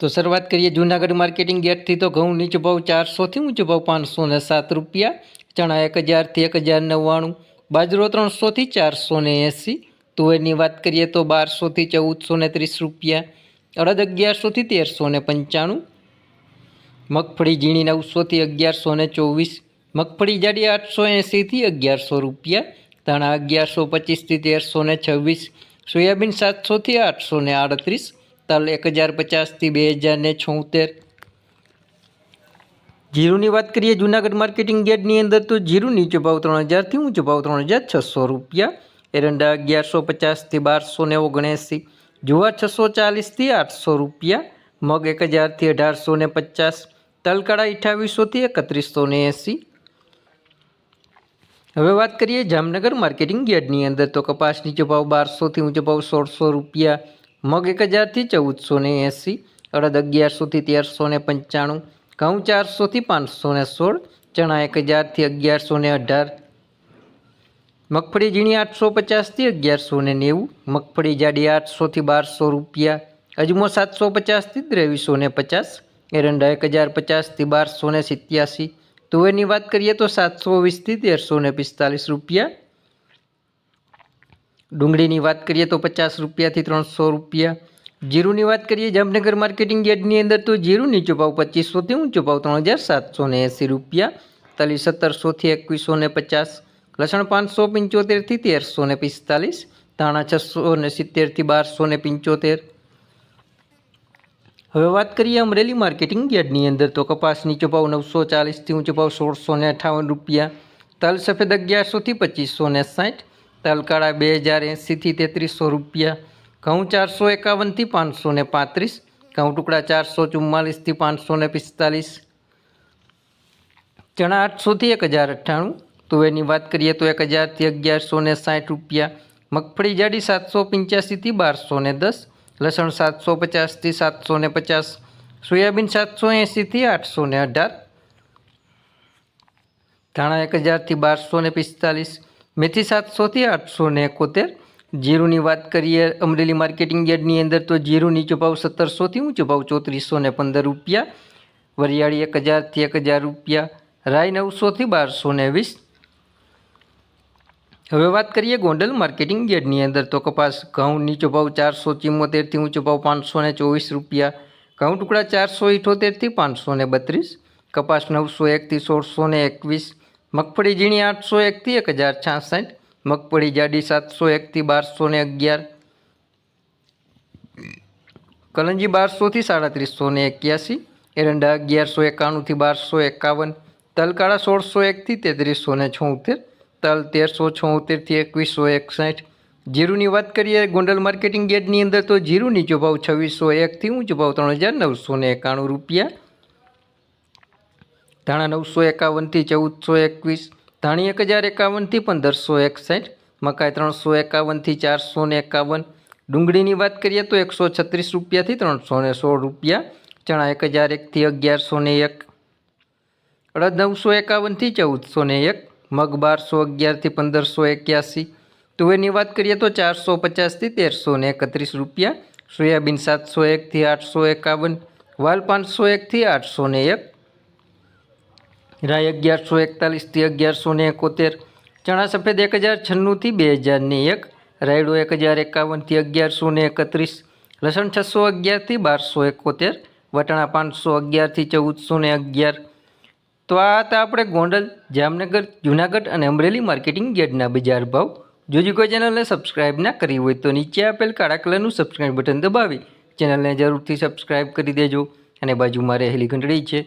તો શરૂઆત કરીએ જૂનાગઢ માર્કેટિંગ ગેટથી. તો ઘઉં નીચો ભાવ ચારસોથી ઊંચો ભાવ પાંચસો ને સાત રૂપિયા. ચણા એક હજારથી એક હજાર નવ્વાણું બાજરો ત્રણસોથી ચારસો ને એંસી. તુવેરની વાત કરીએ તો બારસોથી ચૌદસો ને ત્રીસ રૂપિયા. અડદ અગિયારસોથી તેરસો ને પંચાણું. મગફળી ઝીણી નવસોથી અગિયારસો ને ચોવીસ. મગફળી જાડી આઠસો એંસીથી અગિયારસો રૂપિયા. ધાણા અગિયારસો પચીસથી તેરસો ને છવ્વીસ. સોયાબીન સાતસોથી આઠસો ને આડત્રીસ. તલ એક હજાર પચાસથી બે હજાર ને છોતેર. જીરુની વાત કરીએ, જૂનાગઢ માર્કેટિંગ યાર્ડની અંદર તો જીરું નીચો ભાવ ત્રણ હજારથી ઊંચો ભાવ ત્રણ હજાર છસો રૂપિયા. એરંડા અગિયારસો પચાસથી બારસો ને ઓગણએંસી જુવાર છસો ચાલીસથી આઠસો રૂપિયા. મગ એક હજારથી અઢારસો ને પચાસ. તલકાળા અઠાવીસોથી એકત્રીસો ને એંસી. હવે વાત કરીએ જામનગર માર્કેટિંગ યાર્ડની અંદર તો કપાસ નીચો ભાવ બારસોથી ઊંચો ભાવ સોળસો રૂપિયા. મગ એક હજારથી ચૌદસો ને એંસી, અડદ અગિયારસોથી તેરસો ને પંચાણું, ઘઉં ચારસોથી પાંચસો ને સોળ, ચણા એક હજારથી અગિયારસો ને અઢાર. મગફળી ઝીણી આઠસો પચાસથી અગિયારસો ને નેવું, મગફળી જાડી આઠસોથી બારસો રૂપિયા, અજમો સાતસો પચાસથી ત્રેવીસો ને પચાસ, એરંડા એક હજાર પચાસથી બારસો ને સિત્યાસી. તુવેરની વાત કરીએ તો સાતસો વીસથી તેરસો ને પિસ્તાલીસ રૂપિયા. ડુંગળીની વાત કરીએ તો પચાસ રૂપિયાથી ત્રણસો રૂપિયા. જીરુની વાત કરીએ જામનગર માર્કેટિંગ યાર્ડની અંદર તો જીરું નીચો ભાવ પચીસોથી ઊંચો ભાવ ત્રણ હજાર સાતસો ને એંસી રૂપિયા, તલી સત્તરસોથી એકવીસો ને પચાસ, લસણ પાંચસો પંચોતેરથી તેરસો ને પિસ્તાલીસ, ધાણા છસો ને સિત્તેરથી બારસો ને પંચોતેર. હવે વાત કરીએ અમરેલી માર્કેટિંગ યાર્ડની અંદર તો કપાસ નીચો ભાવ નવસો ચાલીસથી ઊંચો ભાવ સોળસો ને અઠાવન રૂપિયા, તલ સફેદ અગિયારસોથી પચીસો ને સાઠ તલ કાળા બે હજાર એંસીથી તેત્રીસો રૂપિયા, ઘઉં ચારસો એકાવનથી પાંચસો ને પાંત્રીસ, ઘઉં ટુકડા ચારસો ચુમ્માલીસથી પાંચસો ને પિસ્તાલીસ, ચણા આઠસોથી એક હજાર અઠ્ઠાણું, તુવેરની વાત કરીએ તો એક હજારથી અગિયારસો ને સાઠ રૂપિયા, મગફળી જાડી સાતસો પંચ્યાસીથી બારસો ને દસ, લસણ સાતસો પચાસથી સાતસો ને પચાસ, સોયાબીન સાતસો એંસીથી આઠસો ને અઢાર, ધાણા એક હજારથી બારસો ને પિસ્તાલીસ મેથી સાતસોથી આઠસો ને એકોતેર. જીરુની વાત કરીએ, અમરેલી માર્કેટિંગ યાર્ડની અંદર તો જીરું નીચો ભાવ સત્તરસોથી ઊંચો ભાવ ચોત્રીસો ને પંદર રૂપિયા. વરિયાળી એક હજારથી એક હજાર રૂપિયા. રાઈ નવસોથી બારસો ને વીસ. હવે વાત કરીએ ગોંડલ માર્કેટિંગ યાર્ડની અંદર તો કપાસ ઘઉં નીચો ભાવ ચારસો ચિમ્મોતેરથી ઊંચો ભાવ પાંચસો ને ચોવીસ રૂપિયા. ઘઉં ટુકડા ચારસો ઇઠોતેરથી પાંચસો ને બત્રીસ. કપાસ નવસો એકથી સોળસો ને એકવીસ. મગફળી ઝીણી આઠસો એકથી એક હજાર છાસઠ, મગફળી જાડી સાતસો એકથી બારસો ને અગિયાર, કલંજી બારસોથી સાડત્રીસો ને એક્યાસી, એરંડા અગિયારસો એકાણુંથી બારસો એકાવન, તલકાળા સોળસો એકથી તેત્રીસો ને છોતેર, તલ તેરસો છોતેરથી એકવીસો એકસઠ. જીરુની વાત કરીએ ગોંડલ માર્કેટિંગ ગેટની અંદર તો જીરું નીચો ભાવ છવ્વીસો એકથી ઊંચો ભાવ ત્રણ હજાર નવસો ને એકાણું રૂપિયા ધાણા નવસો એકાવનથી ચૌદસો એકવીસ, ધાણી એક હજાર એકાવનથી પંદરસો એકસઠ, મકાઈ ત્રણસો એકાવનથી ચારસો ને એકાવન. ડુંગળીની વાત કરીએ તો એકસો છત્રીસ રૂપિયાથી ત્રણસો ને સોળ રૂપિયા, ચણા એક હજાર એકથી અગિયારસો ને એક. અડદ નવસો એકાવનથી ચૌદસો ને એક, મગ બારસો અગિયારથી પંદરસો એક્યાસી. તુવેરની વાત કરીએ તો ચારસો પચાસથી તેરસો ને એકત્રીસ રૂપિયા, સોયાબીન સાતસો એકથી આઠસો એકાવન, વાલ પાંચસો એકથી આઠસો ને એક રાય અગિયારસો એકતાલીસથી અગિયારસો ને એકોતેર. ચણા સફેદ એક હજાર છન્નુંથી બે હજારની એક. રાયડો એક હજાર એકાવનથી અગિયારસો ને એકત્રીસ. લસણ છસો અગિયારથી બારસો એકોતેર. વટાણા પાંચસો અગિયારથી ચૌદસો ને અગિયાર. તો આ હતા આપણે ગોંડલ, જામનગર, જૂનાગઢ અને અમરેલી માર્કેટિંગ યાર્ડના બજાર ભાવ. જો હજી કોઈ ચેનલને સબસ્ક્રાઇબ ના કરી હોય તો નીચે આપેલ કાળા કલરનું સબસ્ક્રાઇબ બટન દબાવી. ચેનલને જરૂરથી સબસ્ક્રાઇબ કરી દેજો. અને બાજુમાં રહેલી ઘંટડી છે.